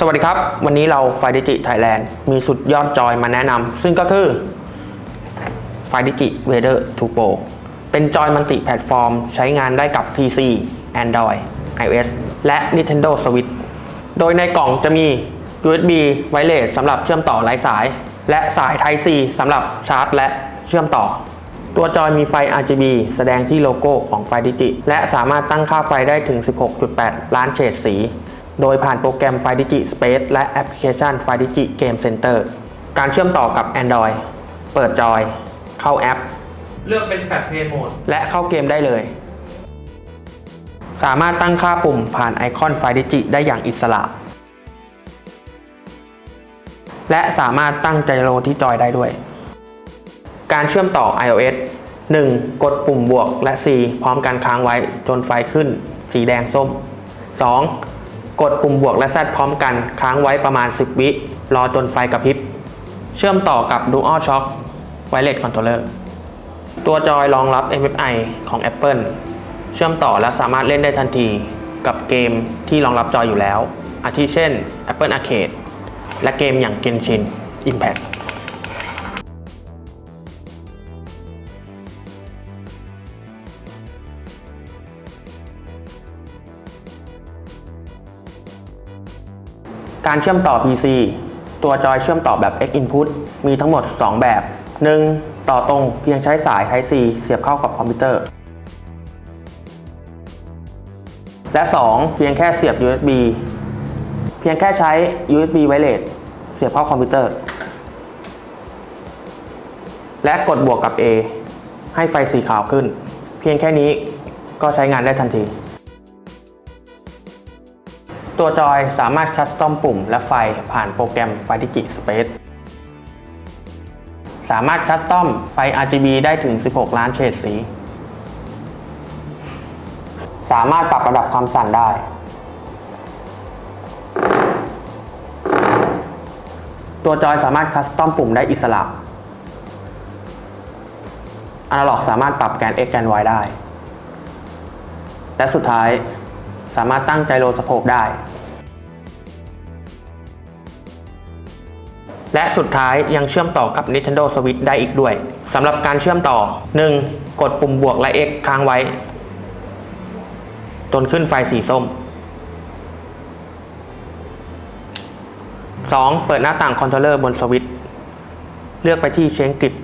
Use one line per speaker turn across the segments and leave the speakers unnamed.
สวัสดีครับ วันนี้เราไฟดิจิไทยแลนด์มีสุดยอดจอยมาแนะนำซึ่งก็คือไฟดิจิเวเดอร์2 Pro เป็นจอยมัลติแพลตฟอร์ม ใช้งานได้กับ PC Android iOS และ Nintendo Switch โดยในกล่องจะมี USB Wireless สำหรับเชื่อมต่อไร้สาย และสาย Type C สำหรับชาร์จ และเชื่อมต่อ ตัวจอยมีไฟ RGB แสดงที่โลโก้ของไฟดิจิ และสามารถตั้งค่าไฟได้ถึง 16.8 ล้านเฉดสี โดยผ่านโปรแกรมไฟดิจิ Space และแอปพลิเคชันไฟดิจิ Game Center การเชื่อมต่อกับ Android เปิดจอย เข้าแอป เลือกเป็นแฟลชเพย์โหมดและเข้าเกมได้เลย สามารถตั้งค่าปุ่มผ่านไอคอนไฟดิจิได้อย่างอิสระ และสามารถตั้งไจโรที่จอยได้ด้วย การเชื่อมต่อ iOS 1. กดปุ่มบวกและ C พร้อมกันค้างไว้จนไฟขึ้น สีแดงส้ม 2. กดปุ่มบวกและแซดพร้อมกันค้างไว้ประมาณ 10 วิ รอจนไฟกระพริบ เชื่อมต่อกับ Dual Shock Wireless Controller ตัวจอยรองรับ MFI ของ Apple เชื่อมต่อและสามารถเล่นได้ทันทีกับเกมที่รองรับจอยอยู่แล้ว อาทิเช่น Apple Arcade และเกมอย่าง Genshin Impact การเชื่อมต่อ PC ตัวจอยเชื่อมต่อแบบ X Input มีทั้งหมด 2 แบบ 1. ต่อตรงเพียงใช้สาย Type C เสียบเข้ากับคอมพิวเตอร์ และ 2. เพียงแค่เสียบ USB เพียงแค่ใช้ USB Wireless เสียบเข้าคอมพิวเตอร์ และกดบวกกับ A ให้ไฟสีขาวขึ้น เพียงแค่นี้ก็ใช้งานได้ทันที ตัวจอยสามารถคัสตอมปุ่มและไฟผ่านโปรแกรม f i d i g i Space สามารถคัสตอมไฟ RGB ได้ถึง 16 ล้านเฉดสี สามารถปรับระดับความสั่นได้ ตัวจอยสามารถคัสตอมปุ่มได้อิสระอนาล็อกสามารถปรับแกน X แกน Y ได้ และสุดท้าย สามารถตั้งไจโรสโคปได้ และสุดท้ายยังเชื่อมต่อกับ Nintendo Switch ได้อีกด้วยสำหรับการเชื่อมต่อ 1. กดปุ่มบวกและ X ค้างไว้ จนขึ้นไฟสีส้ม 2. เปิดหน้าต่างคอนโทรลเลอร์บนสวิตช์เลือกไปที่เชนกริป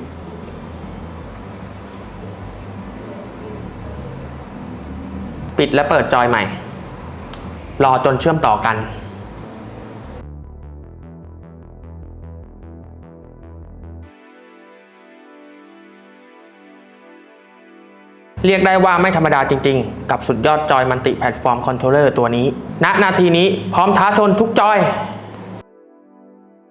ปิดและเปิดจอยใหม่ รอจนเชื่อมต่อกันเรียกได้ว่าไม่ธรรมดาจริงๆ กับสุดยอดจอยมันติแพลตฟอร์มคอนโทรลเลอร์ตัวนี้ ณ นาทีนี้พร้อมท้าชนทุกจอย